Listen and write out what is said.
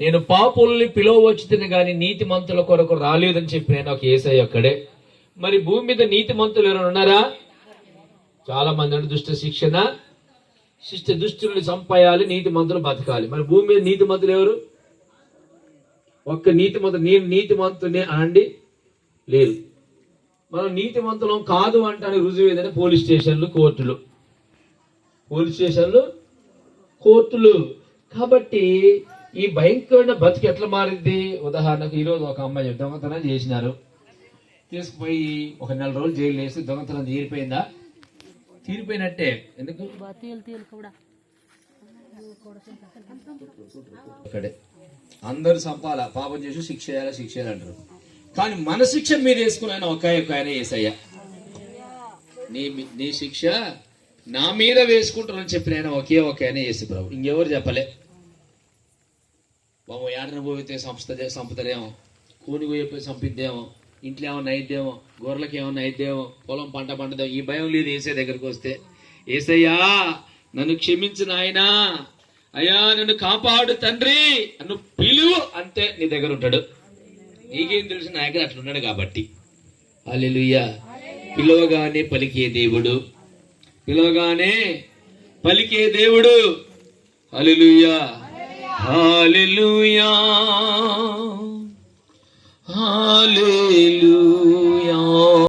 నేను పాపుల్ని పిలువచ్చుతుని కానీ నీతి మంతుల కొరకు రాలేదని చెప్పి నేను ఒక ఏసై అక్కడే. మరి భూమి మీద నీతి మంతులు ఎవరైనా ఉన్నారా? చాలా మంది అంటే దుష్ట శిక్షణ. శిష్ట దుష్టుల్ని చంపేయాలి నీతి మంతులు బతకాలి. మరి భూమి మీద నీతి మంతులు ఎవరు? ఒక్క నీతి మంతులు నేను నీతి మంతుని అనండి లేదు మనం నీతి మంతులం కాదు అంటానికి రుజువు ఏదంటే పోలీస్ స్టేషన్లు కోర్టులు. పోలీస్ స్టేషన్లు కోర్టులు. కాబట్టి ఈ భయంకరమైన బతికి ఎట్లా మారింది? ఉదాహరణకు ఈరోజు ఒక అమ్మాయి దొంగతనం చేసినారు. తీసుకుపోయి ఒక నెల రోజులు జైలు వేసి దొంగతనం తీరిపోయిందా? తీరిపోయినట్టే. ఎందుకు? అక్కడే అందరూ సంపాల పాపం చేసి శిక్ష చేయాలి శిక్ష చేయాలంటారు కానీ మన శిక్ష మీరు వేసుకున్న ఆయన ఒక ఒక ఆయన వేసయ్యా నీ నీ శిక్ష నా మీద వేసుకుంటారని చెప్పిన ఆయన ఒకే ఒక ఆయన వేసి ప్రభు. ఇంకెవరు చెప్పలే? బాబు ఏడన పోయితే సంస్థ సంపదలేమో. కూని పోయిపోయి సంపిద్దేమో. ఇంట్లో ఏమన్నా అయిద్దేమో గొర్రెలకి ఏమన్నా అయిద్దేమో పొలం పంట పండదేమో. ఈ భయం లేదు ఏసే దగ్గరికి వస్తే. ఏసయ్యా నన్ను క్షమించు నాయనా. అయ్యా నన్ను కాపాడు తండ్రి. నన్ను పిలువు అంతే నీ దగ్గర ఉంటాడు. నీకేం తెలుసు? నా దగ్గర అట్లున్నాడు కాబట్టి. అల్లెలుయ్యా పిలవగానే పలికే దేవుడు. పిలవగానే పలికే దేవుడు. అల్లెలుయ్యా హల్లెలూయా హల్లెలూయా